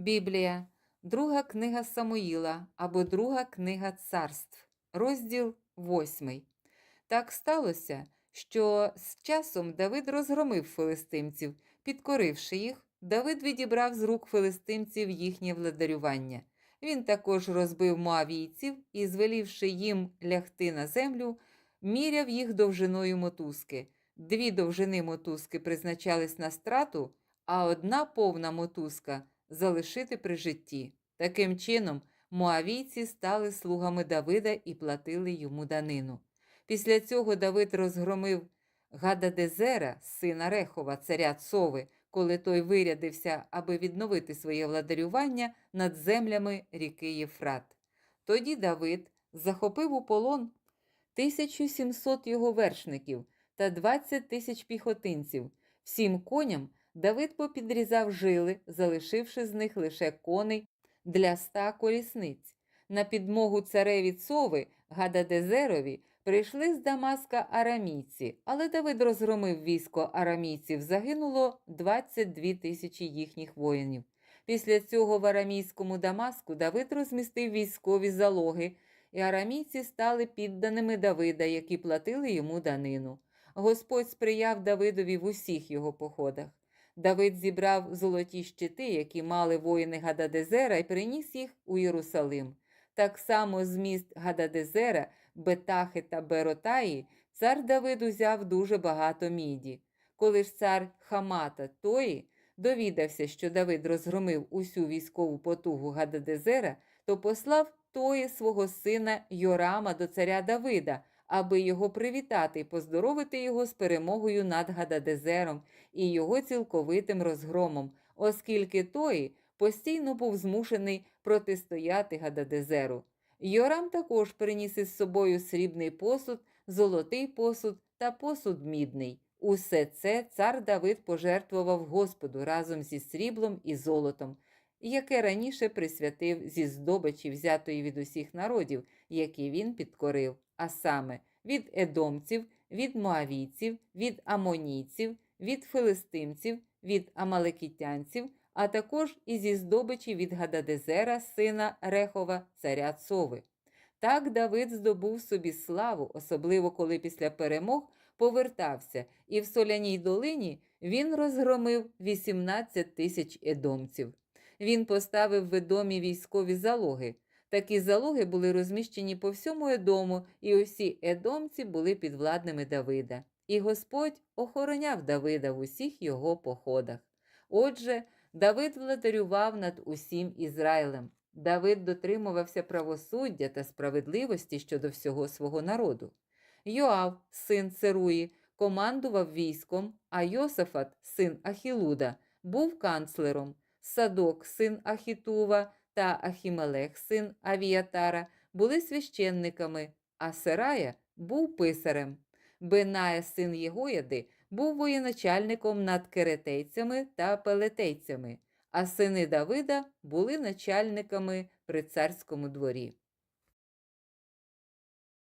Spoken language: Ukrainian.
Біблія, друга книга Самуїла або друга книга царств, розділ 8. Так сталося, що з часом Давид розгромив филистимців, підкоривши їх, Давид відібрав з рук филистимців їхнє владарювання. Він також розбив моавійців і, звелівши їм лягти на землю, міряв їх довжиною мотузки. Дві довжини мотузки призначались на страту, а одна повна мотузка залишити при житті. Таким чином, моавійці стали слугами Давида і платили йому данину. Після цього Давид розгромив Гададезера, сина Рехова, царя Цови, коли той вирядився, аби відновити своє владарювання над землями ріки Єфрат. Тоді Давид захопив у полон 1700 його вершників та 20 тисяч піхотинців. Всім коням Давид попідрізав жили, залишивши з них лише коней для ста колісниць. На підмогу цареві Цови, Гададезерові, прийшли з Дамаска арамійці, але Давид розгромив військо арамійців, загинуло 22 тисячі їхніх воїнів. Після цього в арамійському Дамаску Давид розмістив військові залоги, і арамійці стали підданими Давида, які платили йому данину. Господь сприяв Давидові в усіх його походах. Давид зібрав золоті щити, які мали воїни Гададезера, і приніс їх у Єрусалим. Так само з міст Гададезера, Бетахи та Беротаї цар Давид узяв дуже багато міді. Коли ж цар Хамата Тої довідався, що Давид розгромив усю військову потугу Гададезера, то послав Тої свого сина Йорама до царя Давида, аби його привітати і поздоровити його з перемогою над Гададезером і його цілковитим розгромом, оскільки той постійно був змушений протистояти Гададезеру. Йорам також приніс із собою срібний посуд, золотий посуд та посуд мідний. Усе це цар Давид пожертвував Господу разом зі сріблом і золотом, яке раніше присвятив зі здобичі, взятої від усіх народів, які він підкорив, а саме від едомців, від моавійців, від амонійців, від филистимців, від амалекітянців, а також і зі здобичі від Гададезера, сина Рехова, царя Цови. Так Давид здобув собі славу, особливо коли після перемог повертався, і в соляній долині він розгромив 18 тисяч едомців. Він поставив в Едомі військові залоги. Такі залоги були розміщені по всьому Едому, і усі едомці були підвладними Давида. І Господь охороняв Давида в усіх його походах. Отже, Давид владарював над усім Ізраїлем. Давид дотримувався правосуддя та справедливості щодо всього свого народу. Йоав, син Церуї, командував військом, а Йосафат, син Ахілуда, був канцлером. Садок, син Ахітува та Ахімелех, син Авіатара, були священниками, а Сарая був писарем. Беная, син Єгояди, був воєначальником над керетейцями та пелетейцями, а сини Давида були начальниками при царському дворі.